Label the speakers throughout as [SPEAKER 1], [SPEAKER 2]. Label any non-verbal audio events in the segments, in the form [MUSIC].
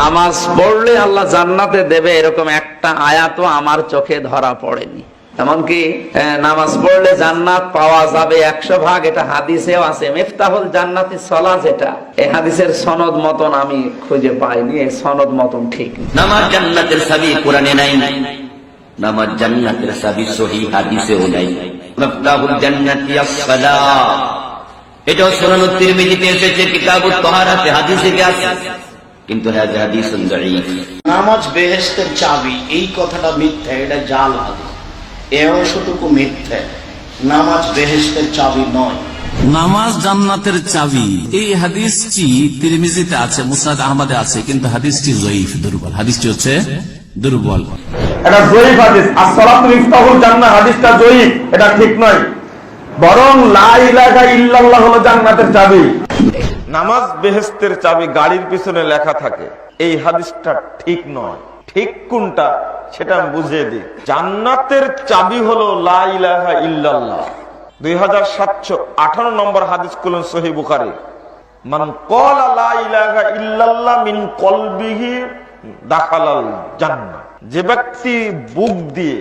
[SPEAKER 1] নামাজ পড়লে আল্লাহ জান্নাতে দেবে এরকম একটা আয়াতও আমার চোখে ধরা পড়েনি। এমনকি নামাজ পড়লে জান্নাত পাওয়া যাবে একশো ভাগ, এটা হাদিসেও আছে। মিফতাহুল জান্নাতি সলা যেটা এই হাদিসের সনদ মতন আমি খুঁজে পাইনি এই সনদ মতন ঠিক
[SPEAKER 2] নামাজ জান্নাতের সাবি কোরআনে নাই। নামাজ জান্নাতের সাবি সহি হাদিসেও নাই। মফতাহুল জান্নাতি as-সালাহ এটাও সুনান তিরমিজিতে এসেছে কিতাবুত তাহারাতে হাদিসে আছে? কিন্তু হ্যাঁ
[SPEAKER 3] নামাজ বেহেস্তের চাবি এই কথাটা মিথ্যা এটা জাল হাদিস। এ অংশটুকু মিথ্যা। নামাজ বেহেস্তের চাবি নয়।
[SPEAKER 4] নামাজ জান্নাতের চাবি। এই হাদিসটি তিরমিজিতে আছে মুসাদ আহমদে আছে কিন্তু হাদিসটি জয়ীফ দুর্বল। হাদিসটি হচ্ছে দুর্বল।
[SPEAKER 5] এটা জয়ীফ হাদিস। আর সলাত ইফতাহুল জান্নাহ হাদিসটা জয়ীফ এটা ঠিক নয়। বরং লা ইলাহা ইল্লাল্লাহ হলো জান্নাতের চাবি।
[SPEAKER 6] নামাজ বেহেস্তের চাবি গাড়ির পিছনে লেখা থাকে। এই হাদিসটা ঠিক নয়। ঠিক কোনটা সেটা আমি বুঝিয়ে দিই। জান্নাতের চাবি হলো লা ইলাহা ইল্লাল্লাহ। দুই হাজার সাতশো আঠারো নম্বর হাদিস লা ইলাহা জান্নাহ। যে ব্যক্তি বুক দিয়ে,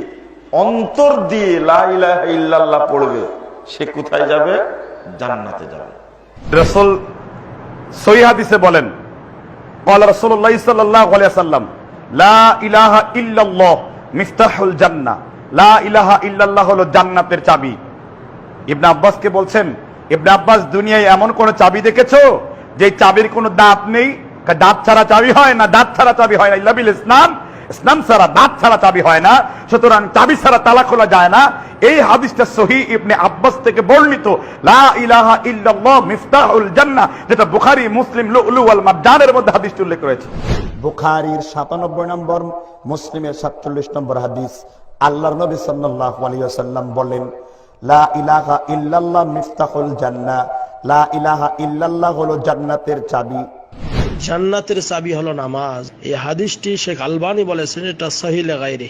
[SPEAKER 6] অন্তর দিয়ে লা ইলাহা ইল্লাল্লাহ পড়বে, সে কোথায় যাবে? জান্নাতে যাবে।
[SPEAKER 5] রসুল সহি হাদিসে বলেন قال رسول الله صلى الله عليه وسلم لا اله الا الله مفتاح الجنه لا اله الا الله হলো জান্নাতের চাবি ইবনে আব্বাসকে বলছেন ইবনে আব্বাস দুনিয়ায় এমন কোন চাবি দেখেছো যে চাবির কোনো দাঁত নেই কা- দাঁত ছাড়া চাবি হয় না দাঁত ছাড়া চাবি হয় না ইল্লাবিল ইসলাম ইসলাম ছাড়া দাঁত ছাড়া চাবি হয় না, সুতরাং চাবি ছাড়া তালা খোলা যায় না। এই হাদিসটা সহি ইবনে আব্বাস থেকে বর্ণিত। লা ইলাহা ইল্লাল্লাহ মিফতাহুল জান্নাহ, যেটা বুখারী, মুসলিম, লুলু ওয়াল মারজানের মধ্যে হাদিসটি উল্লেখ রয়েছে।
[SPEAKER 7] বুখারির সাতানব্বই নম্বর, মুসলিমের সাতচল্লিশ নম্বর হাদিস। আল্লাহর নবী সাল্লাল্লাহু আলাইহি ওয়াসাল্লাম বলেন, লা ইলাহা ইল্লাল্লাহ মিফতাহুল জান্নাহ, লা ইলাহা ইল্লাল্লাহ হলো জান্নাতের চাবি।
[SPEAKER 8] জান্নাতের চাবি হলো নামাজ। এই হাদিসটি শেখ আলবানি বলেছেন, এটা সহিলে গাইরে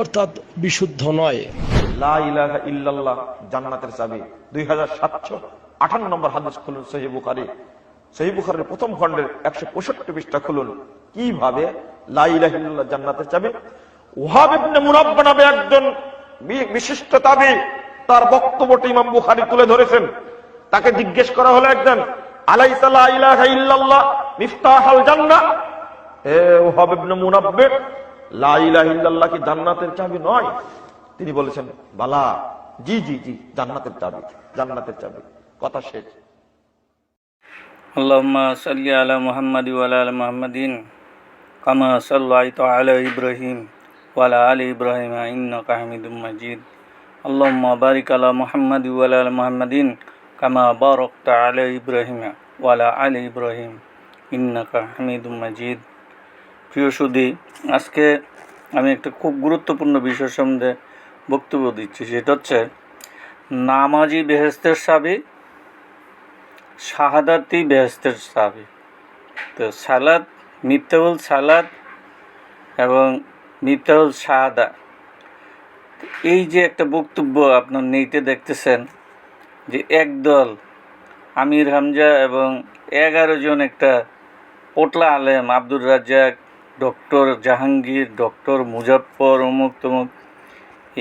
[SPEAKER 8] অর্থাৎ বিশুদ্ধ নয়।
[SPEAKER 6] লা ইলাহা ইল্লাল্লাহ, জান্নাতের চাবি। দুই হাজার সাতশো আঠান্ন নম্বর হাদিস খুলুন সহি বুখারি। সহি বুখারির প্রথম খণ্ডের একশো পঁয়ষট্টি পৃষ্ঠা খুলুন। কীভাবে লা ইলাহা জান্নাতের চাবি? ওহাব ইবনে মুনাব্বা নামে একজন বিশিষ্ট তাবি, তার বক্তব্যটি ইমাম বুখারী তুলে ধরেছেন। তাকে জিজ্ঞেস করা হলো একজন আলাইসালা জান্নাতের চাবি নয়? তিনি বলেছেন, বালা, জি জি জি, জান্নাতের চাবি জান্নাতের চাবি। কথা শেষ।
[SPEAKER 9] কামা ইব্রাহিম ওয়া আল ইব্রাহিম মজিদ। হামিদুম বারিক আলা মোহাম্মদ ওয়া কামা বারকত আল ইব্রাহিমা ওয়ালা আল ইব্রাহিম ইন্নাকা হামিদুম মাজিদ প্রিয় সুদী আজকে আমি একটা খুব গুরুত্বপূর্ণ বিষয় সম্বন্ধে বক্তব্য দিচ্ছি। সেটা হচ্ছে, নামাজি বেহেস্তের সাবি, শাহাদাতি বেহেস্তের সাবি। তো সালাদ মিথ্যাউল সালাদ এবং মিথ্যাউল শাহাদা। এই যে একটা বক্তব্য আপনার নেইতে দেখতেছেন যে একদল আমির হামজা এবং এগারো জন একটা পোটলা আলেম, আব্দুর রাজ্জাক, ডক্টর জাহাঙ্গীর, ডক্টর মুজাফর অমুক তমুক,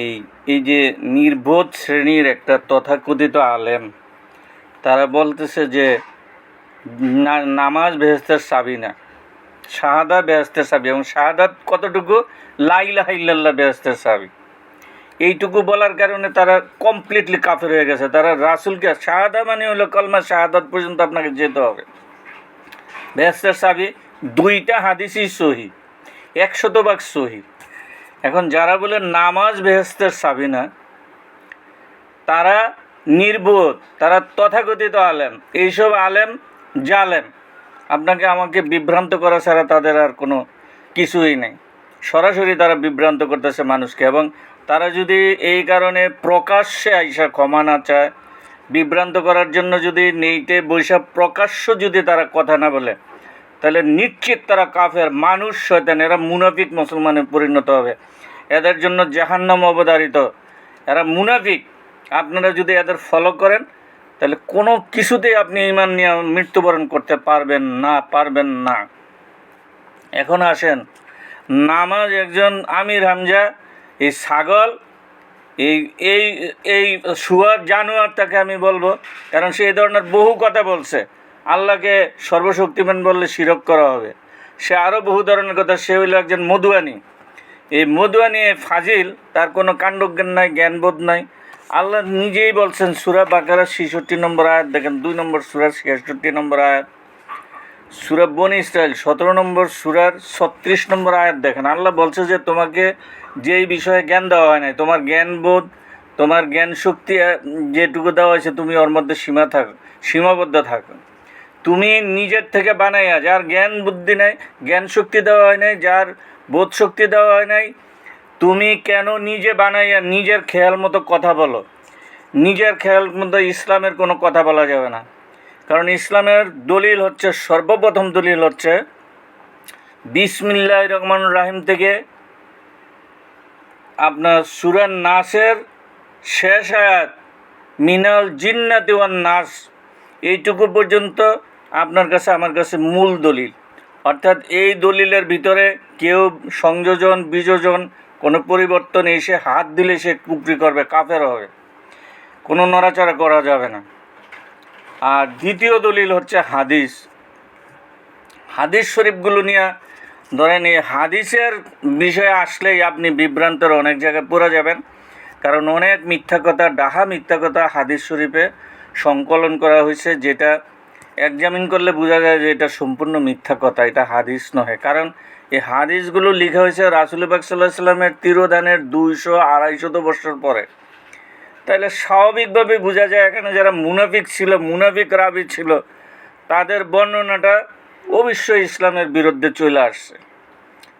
[SPEAKER 9] এই এই যে নির্বোধ শ্রেণির একটা তথাকথিত আলেম, তারা বলতেছে যে নামাজ বেহেস্তের চাবি না, শাহাদা বেহেস্তের চাবি এবং শাহাদাত কতটুকু? লাইলাহা ইল্লাল্লাহ বেহেস্তের চাবি এইটুকু বলার কারণে তারা কমপ্লিটলি কাফের হয়ে গেছে। তারা রাসুলকে শাহাদা মানে হলো কলমা শাহাদাত পর্যন্ত আপনাকে যেতে হবে। বেহেস্তের সাবি, দুইটা হাদিসই সহি, একশত ভাগ সহি। এখন যারা বলে নামাজ বেহেস্তের সাবি না, তারা নির্বোধ, তারা তথাকথিত আলেম। এইসব আলেম জালেম। আপনাকে আমাকে বিভ্রান্ত করা ছাড়া তাদের আর কোনো কিছুই নেই। সরাসরি তারা বিভ্রান্ত করতেছে মানুষকে এবং তারা যদি এই কারণে প্রকাশ্যে আইসা ক্ষমা না চায়, বিভ্রান্ত করার জন্য যদি নেইতে বৈশাখ প্রকাশ্য যদি তারা কথা না বলে, তাহলে নিশ্চিত তারা কাফের মানুষ, শয়তান, এরা মুনাফিক মুসলমানে পরিণত হবে। এদের জন্য জাহান্নাম অবধারিত। এরা মুনাফিক। আপনারা যদি এদের ফলো করেন, তাহলে কোনো কিছুতেই আপনি ইমান নিয়ে মৃত্যুবরণ করতে পারবেন না পারবেন না। এখন আসেন। নামাজ একজন আমির হামজা এই ছাগল, এই এই এই সুয়ার জানোয়ার তাকে আমি বলব, কারণ সে এই ধরনের বহু কথা বলছে। আল্লাহকে সর্বশক্তিমান বললে শিরক করা হবে। সে আরও বহু ধরনের কথা, সে হইল একজন মধুয়ানি এই মধুয়ানি ফাজিল, তার কোনো কাণ্ডজ্ঞান নাই, জ্ঞানবোধ নাই। আল্লাহ নিজেই বলছেন, সুরা বাকারা ছেষট্টি নম্বর আয়াত, দেখেন দুই নম্বর সুরা ছেষট্টি নম্বর আয়াত। সুরা বনি ইসরায়েল সতেরো নম্বর সুরার ছত্রিশ নম্বর আয়াত দেখেন। আল্লাহ বলছে যে, তোমাকে যেই বিষয়ে জ্ঞান দেওয়া হয় নাই, তোমার জ্ঞানবোধ, তোমার জ্ঞান শক্তি যেটুকু দেওয়া হয়েছে, তুমি ওর মধ্যে সীমা থাকো, সীমাবদ্ধ থাকো। তুমি নিজের থেকে বানাইয়া, যার জ্ঞান বুদ্ধি নাই জ্ঞান শক্তি দেওয়া হয় নাই, যার বোধ শক্তি দেওয়া হয় নাই, তুমি কেন নিজে বানাইয়া নিজের খেয়াল মতো কথা বলো? নিজের খেয়াল মতো ইসলামের কোনো কথা বলা যাবে না। কারণ ইসলামের দলিল হচ্ছে, সর্বপ্রথম দলিল হচ্ছে বিসমিল্লাহ রহমান রাহিম থেকে আপনার সুরান নাসের শেষ আয়াত, মিনাল জিন্নাতি দেওয়ান নাস, এইটুকু পর্যন্ত আপনার কাছে, আমার কাছে মূল দলিল। অর্থাৎ এই দলিলের ভিতরে কেউ সংযোজন, বিযোজন, কোনো পরিবর্তন এসে হাত দিলে সে কুপরি করবে, কাফের হবে। কোনো নড়াচড়া করা যাবে না। আর দ্বিতীয় দলিল হচ্ছে হাদিস। হাদিস শরীফগুলো নিয়ে ধরেন এই হাদিসের বিষয়ে আসলেই আপনি বিভ্রান্তের অনেক জায়গায় পড়ে যাবেন। কারণ অনেক মিথ্যা কথা, ডাহা মিথ্যা কথা হাদিস শরীফে সংকলন করা হয়েছে যেটা এক্সামিন করলে বোঝা যায় যে এটা সম্পূর্ণ মিথ্যা কথা, এটা হাদিস নহে। কারণ এই হাদিসগুলো লেখা হয়েছে রাসুল বাক সাল্লাহ সাল্লামের তিরোধানের দুইশো আড়াইশত বছর পরে। তাহলে স্বাভাবিকভাবে বোঝা যায় এখানে যারা মুনাফিক ছিল, মুনাফিক রাবি ছিল, তাদের বর্ণনাটা অবশ্যই ইসলামের বিরুদ্ধে চলে আসছে।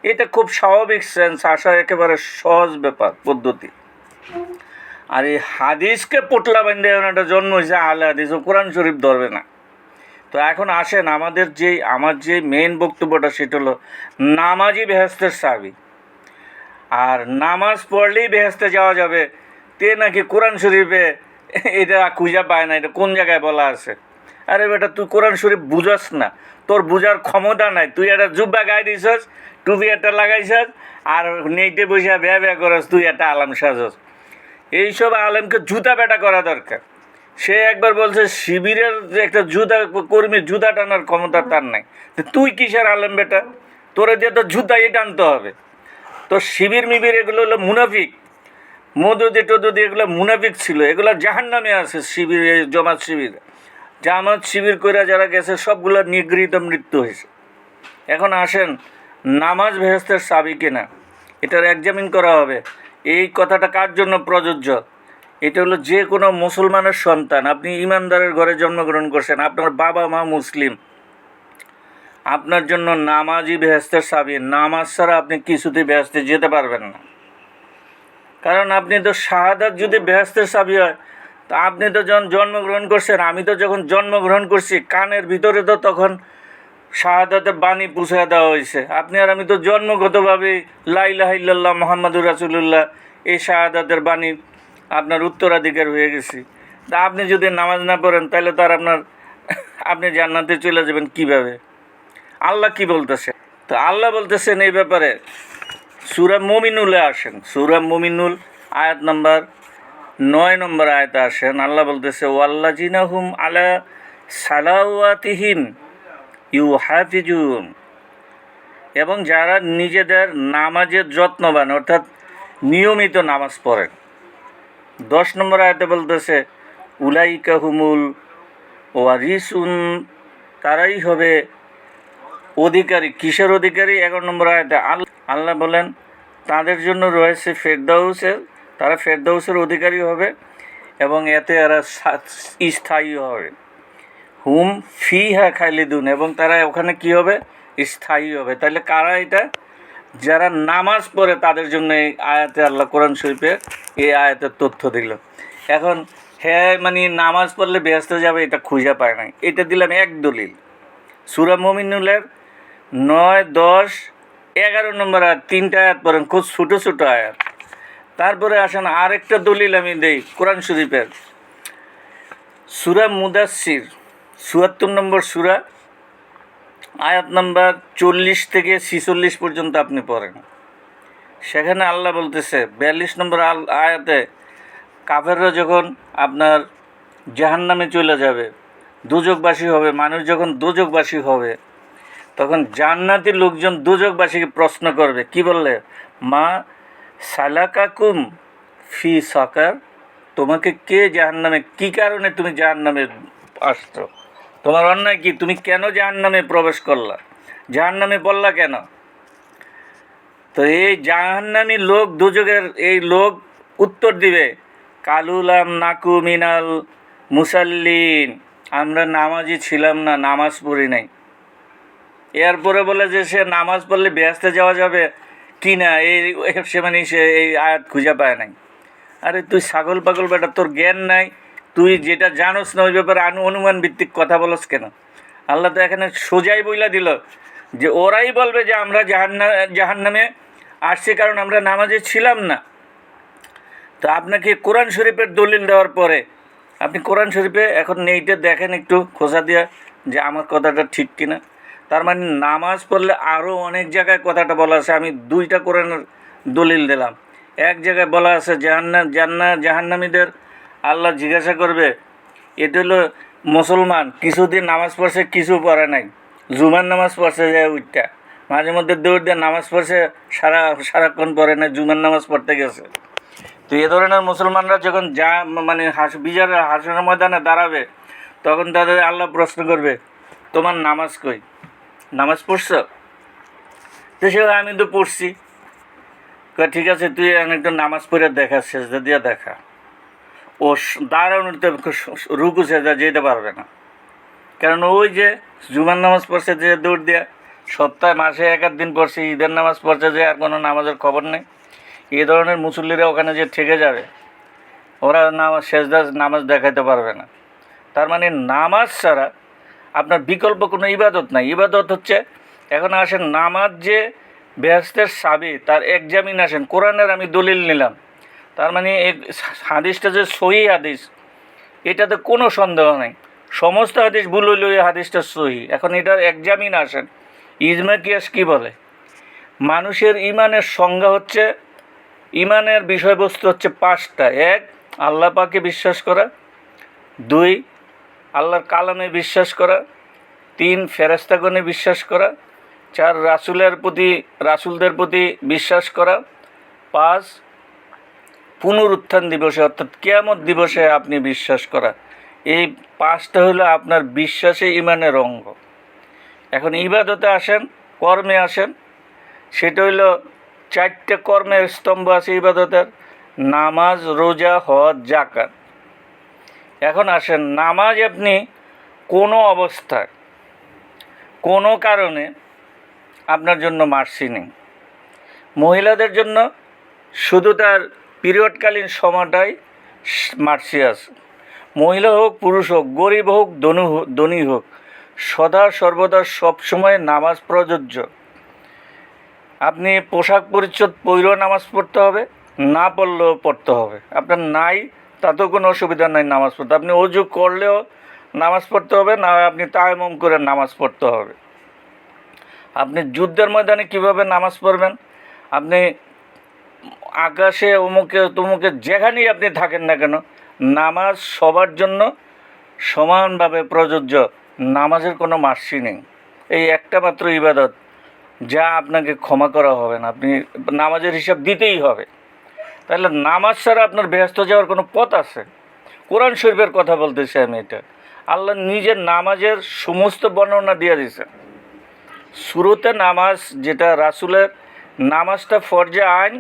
[SPEAKER 9] এটা খুব স্বাভাবিক সেন্স আসা একেবারে সহজ ব্যাপার, পদ্ধতি। আর এই হাদিসকে পোটলা বান্ধে একটা জন্ম হয়েছে আলে হাদিস, ও কোরআন শরীফ ধরবে না। তো এখন আসেন, আমাদের যেই, আমার যে মেন বক্তব্যটা সেটা হলো, নামাজই বেহেস্তের সাবি। আর নামাজ পড়লেই বেহেস্তে যাওয়া যাবে তে নাকি কোরআন শরীফে এটা খুঁজা পায় না, এটা কোন জায়গায় বলা আছে? আরে বেটা, তুই কোরআন শরীফ বুঝস না। তোর বুঝার ক্ষমতা নাই। তুই একটা জুব্বা গায়ে দিছস, টুপি একটা লাগাইছস, আর নেইটে বসে ব্যা ব্যা করস, তুই একটা আলাম সাজস। এইসব আলেমকে জুতা বেটা করা দরকার। সে একবার বলছে, শিবিরের যে একটা জুতা কর্মী জুতা টানার ক্ষমতা তার নাই। তুই কিসের আলেম বেটা? তোরে দিয়ে তো জুতাই টানতে হবে। তো শিবির মিবির এগুলো হলো মুনাফিক। মধুদি টদুদি এগুলো মুনাফিক ছিল, এগুলো জাহান নামে আছে শিবির জমাত শিবির। জামাত শিবির করে যারা গেছে, সবগুলো নিগৃহীত মৃত্যু হয়েছে। এখন আসেন, নামাজ ভেস্তের চাবি কিনা। এটার এক্সামিন করা হবে। এই কথাটা কার জন্য প্রযোজ্য? এটা হলো যে কোনো মুসলমানের সন্তান, আপনি ইমানদারের ঘরে জন্মগ্রহণ করছেন, আপনার বাবা মা মুসলিম। আপনার জন্য নামাজই বেহেস্তের চাবি, নামাজ ছাড়া আপনি কিছুতেই বেহেস্তে যেতে পারবেন না। কারণ আপনি তো শাহাদাত যদি বেহেস্তের চাবি হয়, তা আপনি তো যখন জন্মগ্রহণ করছেন, আমি তো যখন জন্মগ্রহণ করছি, কানের ভিতরে তো তখন শাহাদাতের বাণী পুষায় দেওয়া হয়েছে। আপনি আর আমি তো জন্মগতভাবে লাইলাহ ইল্লাল্লাহ মোহাম্মদুর রাসুলুল্লাহ, এই শাহাদাতের বাণী আপনার উত্তরাধিকার হয়ে গেছি। তা আপনি যদি নামাজ না পড়েন, তাহলে তো আর আপনার [LAUGHS] আপনি জান্নাতে চলে যাবেন কীভাবে? আল্লাহ কি বলতেছে? তো আল্লাহ বলতেছেন এই ব্যাপারে সুরা মমিনুলে আসেন। সুরা মমিনুল আয়াত নাম্বার নয় নম্বর আয়াতে আসেন। আল্লাহ বলতেছে ওয়াল্লা জিনাহুম আলা সালাওয়াতিহিম ইউ হাফিজুন এবং যারা নিজেদের নামাজের যত্নবান, অর্থাৎ নিয়মিত নামাজ পড়েন। দশ নম্বর আয়াতে বলতেছে, উলাইকা হুমুল ওয়ারিসুন। তারাই হবে অধিকারী, কিসের অধিকারী? এগারো নম্বর আয়াতে আল- আল্লাহ বলেন, তাদের জন্য রয়েছে ফেরদাউসের, তারা ফেরদাউসের অধিকারী হবে এবং এতে এরা স্থায়ী হবে। হুম ফি হ্যাঁ খাইলিদুন এবং তারা ওখানে কি হবে? স্থায়ী হবে। তাহলে কারা এটা? যারা নামাজ পড়ে তাদের জন্য এই আয়াতে আল্লাহ কোরআন শরীফে এই আয়াতের তথ্য দিল। এখন হ্যাঁ মানে নামাজ পড়লে ব্যস্ত যাবে, এটা খুঁজে পায় না এটা দিলাম এক দলিল। সুরা মমিনুলের নয়, দশ এগারো নম্বর আয়াত, তিনটা আয়াত পড়েন, খুব ছোটো ছোটো আয়াত। তারপরে আসেন আরেকটা দলিল আমি দেই কোরআন শরীফের। সুরা মুদাসির চুয়াত্তর নম্বর সুরা, আয়াত নাম্বার চল্লিশ থেকে ছিচল্লিশ পর্যন্ত আপনি পড়েন। সেখানে আল্লাহ বলতেছে, বিয়াল্লিশ নম্বর আল আয়াতে, কাফেররা যখন আপনার জাহান্নামে চলে যাবে দুযোগবাসী হবে, মানুষ যখন দুযোগবাসী হবে তখন জান্নাতি লোকজন দুযোগবাসীকে প্রশ্ন করবে, কি বললে? মা সালাকাকুম ফি সাকার, তোমাকে কে জাহান্নামে, কি কারণে তুমি জাহান্নামে আসছো? তোমার অন্যায় কি? তুমি কেন জাহান্নামে প্রবেশ করলা? জাহান্নামে বললা কেন? তো এই জাহান্নামী লোক দুযোগের এই লোক উত্তর দিবে, কালুলাম নাকু মিনাল মুসাল্লিন, আমরা নামাজি ছিলাম না, নামাজ পড়ি নাই। এরপরে বলে যে সে নামাজ পড়লে ব্যস্তে যাওয়া যাবে। কি না, এই সে মানে সে এই আয়াত খুঁজে পায় নাই। আরে তুই ছাগল পাগল বেটা, তোর জ্ঞান নাই। তুই যেটা জানোস না, ওই ব্যাপারে আনু অনুমান ভিত্তিক কথা বলস কেন? আল্লাহ তো এখানে সোজাই বইলা দিল যে ওরাই বলবে যে আমরা জাহান্না জাহান্নামে আসছি কারণ আমরা নামাজে ছিলাম না। তো আপনাকে কোরআন শরীফের দলিল দেওয়ার পরে, আপনি কোরআন শরীফে এখন নেইটে দেখেন একটু খোঁজা দিয়া যে আমার কথাটা ঠিক কিনা। তার মানে নামাজ পড়লে আরও অনেক জায়গায় কথাটা বলা আছে। আমি দুইটা কোরআনের দলিল দিলাম। এক জায়গায় বলা আছে জাহান্না জান্না, জাহান্নামীদের আল্লাহ জিজ্ঞাসা করবে, এটা হলো মুসলমান, কিছুদিন নামাজ পড়ছে, কিছু পড়ে নাই। জুমার নামাজ পড়ছে যায় উইটা মাঝে মধ্যে দৌড় দিয়ে নামাজ পড়ছে, সারা, সারাক্ষণ পড়ে না জুমার নামাজ পড়তে গেছে। তো এ ধরনের মুসলমানরা যখন যা মানে হাস বিচার হাসনের ময়দানে দাঁড়াবে, তখন তাদের আল্লাহ প্রশ্ন করবে, তোমার নামাজ কই? নামাজ পড়ছ? তো সে আমি তো পড়ছি। ঠিক আছে, তুই একটু নামাজ পড়ে দেখা, সেজদা দিয়ে দেখা। ও স- দাঁড়ানোতে রুকু, সেজদা যেতে পারবে না। কারণ ওই যে জুমার নামাজ পড়ছে যে দৌড় দিয়ে, সপ্তাহে মাসে এক দিন পড়ছে, ঈদের নামাজ পড়ছে যে আর কোনো নামাজের খবর নেই। এই ধরনের মুসল্লিরা ওখানে যে ঠেকে যাবে, ওরা নামাজ শেষদাস নামাজ দেখাইতে পারবে না। তার মানে নামাজ ছাড়া আপনার বিকল্প কোনো ইবাদত নাই। ইবাদত হচ্ছে, এখন আসেন, নামাজ যে বেহস্তের সাবি, তার এক্সামিন আসেন, কোরআনের আমি দলিল নিলাম। তার মানে এই হাদিসটা যে সহি হাদিস, এটাতে কোনো সন্দেহ নাই। সমস্ত হাদিস ভুল হইল এই হাদিসটা সহি। এখন এটার এক্সামিন আসেন, ইজমা কিয়াস কী বলে? মানুষের ইমানের সংজ্ঞা হচ্ছে, ইমানের বিষয়বস্তু হচ্ছে পাঁচটা। এক, আল্লাহ পাকে বিশ্বাস করা। দুই আল্লাহর কালামে বিশ্বাস করা, তিন ফেরেস্তাগণে বিশ্বাস করা, চার রাসুলের প্রতি, রাসুলদের প্রতি বিশ্বাস করা, পাঁচ পুনরুত্থান দিবসে, অর্থাৎ কেয়ামত দিবসে আপনি বিশ্বাস করা। এই পাঁচটা হলো আপনার বিশ্বাসে ইমানের অঙ্গ। এখন ইবাদতে আসেন, কর্মে আসেন, সেটা হইল চারটে কর্মের স্তম্ভ আছে ইবাদতের, নামাজ, রোজা, হজ জাকাত এখন আসেন, নামাজ আপনি কোনো অবস্থায়, কোনো কারণে আপনার জন্য মার্সি নেই মহিলাদের জন্য শুধু তার পিরিয়ডকালীন সময়টাই মার্সি আছে মহিলা হোক, পুরুষ হোক, গরিব হোক, ধনু হোক, ধনী হোক, সদা সর্বদা সবসময় নামাজ প্রযোজ্য। আপনি পোশাক পরিচ্ছদ পইরেও নামাজ পড়তে হবে, না পড়লেও পড়তে হবে। আপনার নাই তাতেও কোনো অসুবিধা নাই নামাজ পড়তে। আপনি অজু করলেও নামাজ পড়তে হবে, না আপনি তায়ামম করে নামাজ পড়তে হবে। আপনি যুদ্ধের ময়দানে কীভাবে নামাজ পড়বেন? আপনি আকাশে অমুকে তমুকে যেখানেই আপনি থাকেন না কেন, নামাজ সবার জন্য সমানভাবে প্রযোজ্য। নামাজের কোনো মার্সি নেই। এই একটা মাত্র ইবাদত, যা আপনাকে ক্ষমা করা হবে না। আপনি নামাজের হিসাব দিতেই হবে। তাহলে নামাজ ছাড়া আপনার ব্যস্ত যাওয়ার কোনো পথ আছে? কোরআন শরীফের কথা বলতেছি আমি এটা। আল্লাহ নিজের নামাজের সমস্ত বর্ণনা দিয়ে দিয়েছে শুরুতে নামাজ যেটা রাসুলের, নামাজটা ফরজে আইন,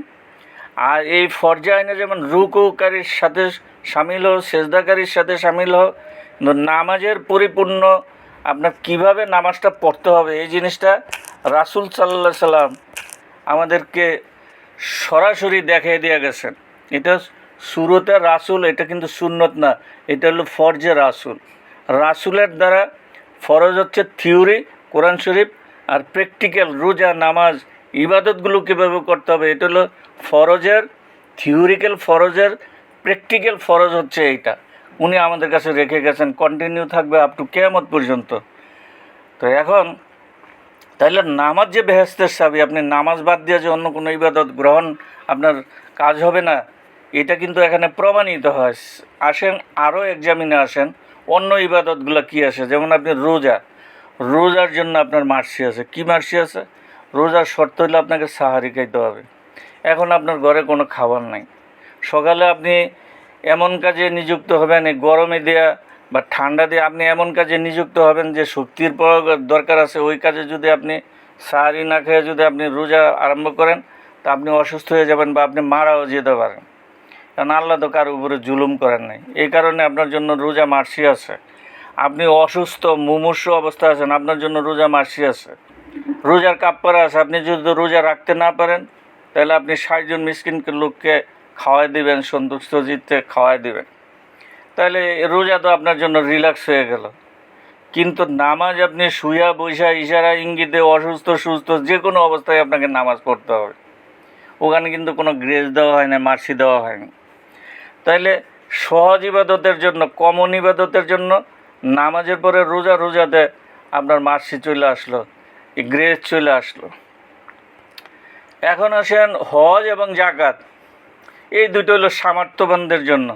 [SPEAKER 9] আর এই ফরজে আইনে যেমন রুকুকারীর সাথে সামিল হোক সেজদাকারীর সাথে সামিল হোক কিন্তু নামাজের পরিপূর্ণ আপনার কীভাবে নামাজটা পড়তে হবে, এই জিনিসটা রাসুল সাল্লাহ সাল্লাম আমাদেরকে সরাসরি দেখিয়ে দিয়ে গেছেন। এটা সুরতে রাসুল, এটা কিন্তু সুন্নত না, এটা হলো ফরজে রাসুল। রাসুলের দ্বারা ফরজ হচ্ছে থিওরি, কোরআন শরীফ আর প্র্যাকটিক্যাল রোজা, নামাজ, ইবাদতগুলো কীভাবে করতে হবে, এটা হলো ফরজের, থিওরিক্যাল ফরজের, প্র্যাকটিক্যাল ফরজ হচ্ছে এইটা। উনি আমাদের কাছে রেখে গেছেন কন্টিনিউ থাকবে আপ টু কেয়ামত পর্যন্ত। তো এখন তাইলে নামাজ যে বেহেস্তের সাবি, আপনি নামাজ বাদ দিয়ে যে অন্য কোনো ইবাদত গ্রহণ, আপনার কাজ হবে না, এটা কিন্তু এখানে প্রমাণিত হয়। আসেন আরও এক্সামিনে আসেন, অন্য ইবাদতগুলো কি আসে যেমন আপনি রোজা, রোজার জন্য আপনার মার্সি আছে। কি মার্সি আছে? রোজার শর্ত হলে আপনাকে সাহারি খাইতে হবে। এখন আপনার ঘরে কোনো খাবার নাই। সকালে আপনি এমন কাজে নিযুক্ত হবেন, এই গরমে দেয়া বা ঠান্ডা দিয়ে আপনি এমন কাজে নিযুক্ত হবেন যে শক্তির দরকার আছে, ওই কাজে যদি আপনি সাহারি না খেয়ে যদি আপনি রোজা আরম্ভ করেন, তা আপনি অসুস্থ হয়ে যাবেন বা আপনি মারাও যেতে পারেন। কারণ আল্লাহ তো কারোর উপরে জুলুম করেন নাই। এই কারণে আপনার জন্য রোজা মার্সি আছে। আপনি অসুস্থ, মুমূর্ষ অবস্থা আছেন, আপনার জন্য রোজা মার্সি আছে। রোজার কাপ্পারা আছে, আপনি যদি রোজা রাখতে না পারেন, তাহলে আপনি ষাটজন মিসকিনকে লোককে খাওয়াই দিবেন, সন্তুষ্ট জিততে খাওয়াই দিবেন। তাহলে রোজা তো আপনার জন্য রিল্যাক্স হয়ে গেল। কিন্তু নামাজ আপনি শুয়া বৈশা ইশারা ইঙ্গিতে অসুস্থ, সুস্থ যে কোনো অবস্থায় আপনাকে নামাজ পড়তে হবে। ওখানে কিন্তু কোনো গ্রেস দেওয়া হয় না, মার্সি দেওয়া হয়নি তাইলে সহজ ইবাদতের জন্য কমন ইবাদতের জন্য নামাজের পরে রোজা, রোজাতে আপনার মার্সি চলে আসলো গ্রেস চলে আসলো। এখন আসেন হজ এবং জাকাত এই দুটো হলো সামর্থ্যবানদের জন্য।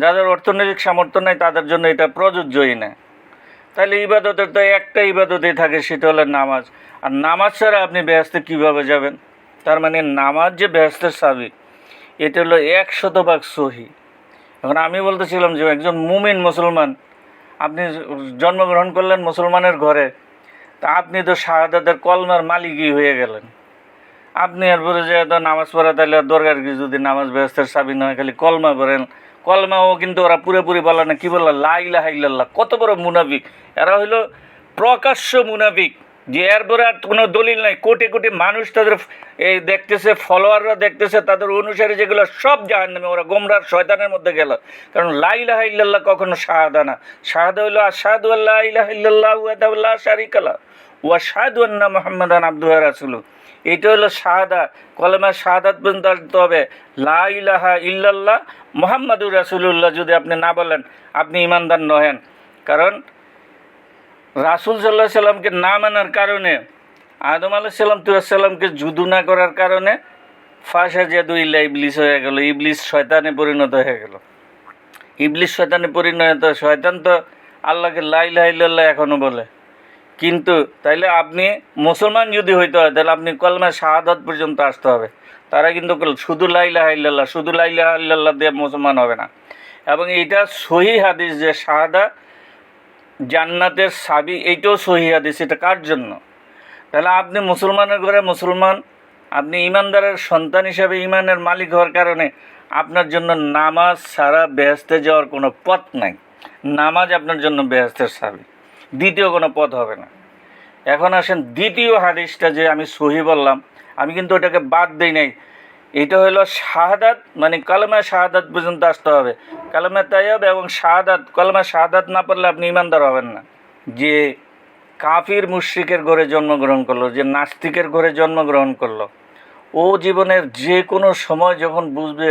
[SPEAKER 9] যাদের অর্থনৈতিক সামর্থ্য নেই, তাদের জন্য এটা প্রযোজ্যই না। তাহলে ইবাদতের তো একটা ইবাদতেই থাকে, সেটা হলো নামাজ। আর নামাজ ছাড়া আপনি ব্যস্তে কীভাবে যাবেন? তার মানে নামাজ যে ব্যস্তের সাবি এটা হলো এক শতভাগ সহি। এখন আমি বলতেছিলাম যে একজন মুমিন মুসলমান, আপনি জন্মগ্রহণ করলেন মুসলমানের ঘরে, তা আপনি তো শাহাদাতের কলমার মালিকই হয়ে গেলেন। আপনি এরপরে যে নামাজ পড়া তাহলে দরকার কি? যদি নামাজ ব্যস্তের সাবি নয় খালি কলমা পড়েন। কলমাও কিন্তু ওরা পুরোপুরি বলে না, কি বলল লাইলা হাইল্লাহ কত বড় মুনাফিক। এরা হইল প্রকাশ্য মুনাফিক। যে এরপরে আর কোনো দলিল নাই। কোটি কোটি মানুষ তাদের এই দেখতেছে ফলোয়াররা দেখতেছে, তাদের অনুসারী যেগুলো সব জাহান নামে ওরা গোমরার শয়তানের মধ্যে গেল। কারণ লাইলাহ ইল্লাল্লাহ কখনো শাহাদা না। শাহাদা হইল আশাহাদু আল্লাহ ইলাহ ইল্লাল্লাহ ওয়াদাউল্লাহ শারিকালা ওয়া শাহাদু আন্না মোহাম্মদান আব্দুহ রাসুলু এটা হলো শাহাদা, কলেমা শাহাদাত পর্যন্ত আসতে হবে। লা ইলাহা ইল্লাল্লাহ মোহাম্মদুর রাসুলুল্লাহ যদি আপনি না বলেন, আপনি ইমানদার নহেন। কারণ রাসুল সাল্লাহ সাল্লামকে না মানার কারণে, আদম আলাহ সাল্লাম তুয়াসাল্লামকে জুদু না করার কারণে ফাঁসা জাদু ইল্লা ইবলিস হয়ে গেল। ইবলিস শয়তানে পরিণত হয়ে গেল। ইবলিস শয়তানে পরিণত, শয়তান তো আল্লাহকে লাইলা ইল্লাল্লাহ এখনও বলে। কিন্তু তাইলে আপনি মুসলমান যদি হইতে হয় তাহলে আপনি কলমা শাহাদাত পর্যন্ত আসতে হবে। তারা কিন্তু শুধু লাইলা ইল্লাল্লাহ, শুধু লাইলা ইল্লাল্লাহ দিয়ে মুসলমান হবে না। এবং এটা সহি হাদিস যে শাহাদা জান্নাতের সাবি, এইটাও সহি হাদিস, এটা কার জন্য? তাহলে আপনি মুসলমানের ঘরে মুসলমান, আপনি ইমানদারের সন্তান হিসাবে ইমানের মালিক হওয়ার কারণে আপনার জন্য নামাজ ছাড়া বেহেস্তে যাওয়ার কোনো পথ নাই। নামাজ আপনার জন্য বেহেস্তের সাবি। দ্বিতীয় কোনো পথ হবে না। এখন আসেন দ্বিতীয় হাদিসটা যে আমি সহি বললাম, আমি কিন্তু ওটাকে বাদ দিই নাই। এটা হলো শাহাদাত মানে কালেমা শাহাদাত পর্যন্ত আসতে হবে। কালেমা তাইব এবং শাহাদাত, কলেমা শাহাদাত না পড়লে আপনি ইমানদার হবেন না। যে কাফির মুশ্রিকের ঘরে জন্মগ্রহণ করল, যে নাস্তিকের ঘরে জন্মগ্রহণ করল, ও জীবনের যে কোনো সময় যখন বুঝবে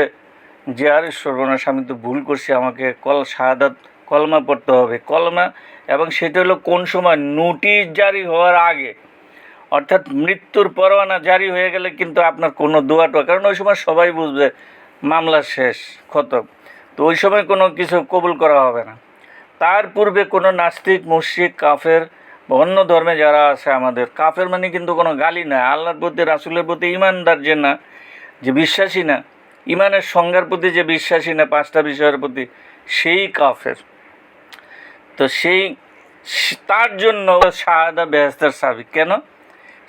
[SPEAKER 9] যে, আরে সর্বনাশ আমি তো ভুল করছি, আমাকে কল শাহাদাত কলমা পড়তে হবে। কলমা এবং সেটা হলো কোন সময়? নোটিশ জারি হওয়ার আগে। অর্থাৎ মৃত্যুর পরোয়ানা জারি হয়ে গেলে কিন্তু আপনার কোনো দোয়াটোয়া কারণ ওই সময় সবাই বুঝবে মামলা শেষ, খতম। তো ওই সময় কোনো কিছু কবুল করা হবে না। তার পূর্বে কোনো নাস্তিক, মুশরিক, কাফের অন্য ধর্মে যারা আছে আমাদের, কাফের মানে কিন্তু কোনো গালি না আল্লাহর প্রতি, রাসুলের প্রতি ইমানদার যে না, যে বিশ্বাসী না, ইমানের সংজ্ঞার প্রতি যে বিশ্বাসী না, পাঁচটা বিষয়ের প্রতি সেই কাফের। তো সেই তার জন্য শাহাদা বেহেস্তার সাবিক। কেন?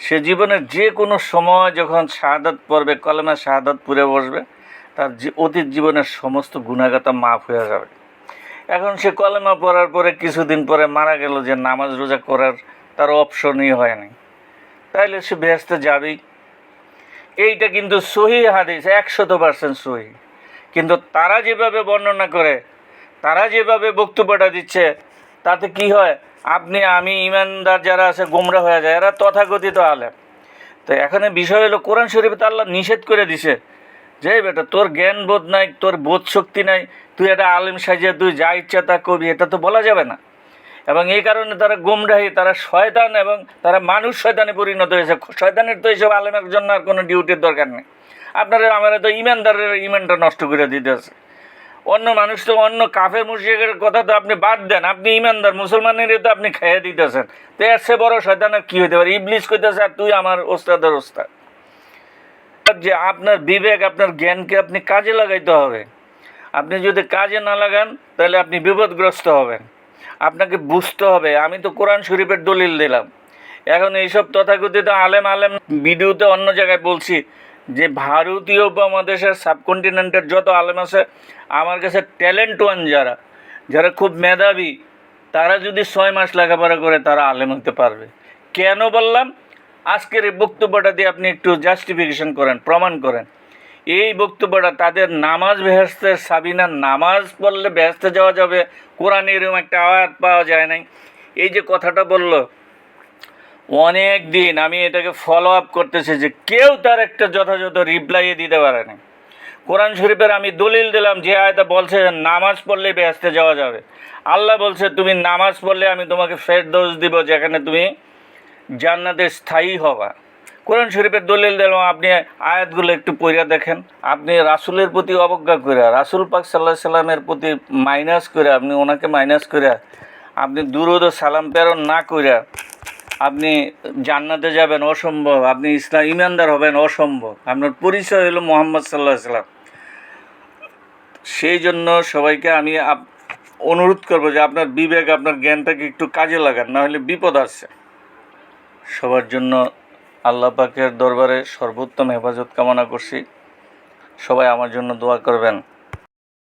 [SPEAKER 9] সে জীবনের যে কোনো সময় যখন শাহাদাত পড়বে কলমা শাহাদাত পুরে বসবে, তার অতীত জীবনের সমস্ত গুণাগাতা মাফ হয়ে যাবে। এখন সে কলেমা পড়ার পরে কিছুদিন পরে মারা গেল যে নামাজ রোজা করার তার অপশনই হয়নি তাইলে সে বেহেস্তে যাবেই। এইটা কিন্তু সহি হাদিস, একশত পার্সেন্ট সহি। কিন্তু তারা যেভাবে বর্ণনা করে, তারা যেভাবে বক্তব্যটা দিচ্ছে তাতে কি হয়? আপনি, আমি ইমানদার যারা আছে গোমরা হয়ে যায়। এরা তথাকথিত আলেম। তো এখানে বিষয় হলো, কোরআন শরীফে তো আল্লাহ নিষেধ করে দিছে। যে বেটা, তোর জ্ঞান বোধ নাই, তোর বোধ শক্তি নাই, তুই একটা আলেম সাজিয়ে তুই যা ইচ্ছা তা কবি এটা তো বলা যাবে না। এবং এই কারণে তারা গুমরাহি, তারা শয়তান এবং তারা মানুষ শয়তানে পরিণত হয়েছে। শয়তানের তো এইসব আলেমের জন্য আর কোনো ডিউটির দরকার নেই। আপনারা, আমার তো ইমানদারের ইমানটা নষ্ট করে দিতেছে অন্য মানুষ তো অন্য কাফের মুশিকের কথা তো আপনি বাদ দেন। আপনি ইমানদার মুসলমানেরই তো আপনি খেয়ে দিতেছেন। তো এর সে বড় শয়তানের কী হইতে পারে? ইবলিশ কইতেছে, আর তুই আমার ওস্তাদের ওস্তাদ। যে আপনার বিবেক, আপনার জ্ঞানকে আপনি কাজে লাগাইতে হবে। আপনি যদি কাজে না লাগান, তাহলে আপনি বিপদগ্রস্ত হবেন। আপনাকে বুঝতে হবে। আমি তো কোরআন শরীফের দলিল দিলাম। এখন এইসব তথাকথিত আলেম আলেম ভিডিওতে অন্য জায়গায় বলছি, যে ভারতীয় উপমহাদেশের সাবকন্টিনেন্টের যত আলেম আছে আমার কাছে ট্যালেন্ট ওয়ান যারা যারা খুব মেধাবী, তারা যদি ছয় মাস লেখাপড়া করে তারা আলেম হতে পারবে। কেন বললাম? আজকের এই বক্তব্যটা দিয়ে আপনি একটু জাস্টিফিকেশন করেন, প্রমাণ করেন। এই বক্তব্যটা তাদের নামাজ বেহেস্তের সাবিনা নামাজ পড়লে বেহেস্তে যাওয়া যাবে কোরআনে এরকম একটা আয়াত পাওয়া যায় নাই। এই যে কথাটা বলল, অনেক দিন আমি এটাকে ফলো আপ করতেছি যে কেউ তার একটা যথাযথ রিপ্লাই দিতে পারে না কোরআন শরীফের আমি দলিল দিলাম, যে আয়তা বলছে নামাজ পড়লে বেহেস্তে যাওয়া যাবে। আল্লাহ বলছে, তুমি নামাজ পড়লে আমি তোমাকে ফের দোষ দিব, যেখানে তুমি জান্নাতে স্থায়ী হবা। কোরআন শরীফের দলিল দিলাম, আপনি আয়াতগুলো একটু পড়িয়া দেখেন। আপনি রাসুলের প্রতি অবজ্ঞা করে রাসূল পাক সাল্লাহ সাল্লামের প্রতি মাইনাস করে আপনি ওনাকে মাইনাস করে আপনি দুরুদ সালাম প্রেরণ না করে আপনি জান্নাতে যাবেন, অসম্ভব। আপনি ইসলাম ইমানদার হবেন, অসম্ভব। আপনার পরিচয় হলো মোহাম্মদ সাল্লাহ সাল্লাম। সেই জন্য সবাইকে আমি অনুরোধ করব যে আপনার বিবেক, আপনার জ্ঞানটাকে একটু কাজে লাগান না হলে বিপদ আসছে। সবার জন্য আল্লাহ পাকের দরবারে সর্বোত্তম হেফাজত কামনা করছি। সবাই আমার জন্য দোয়া করবেন।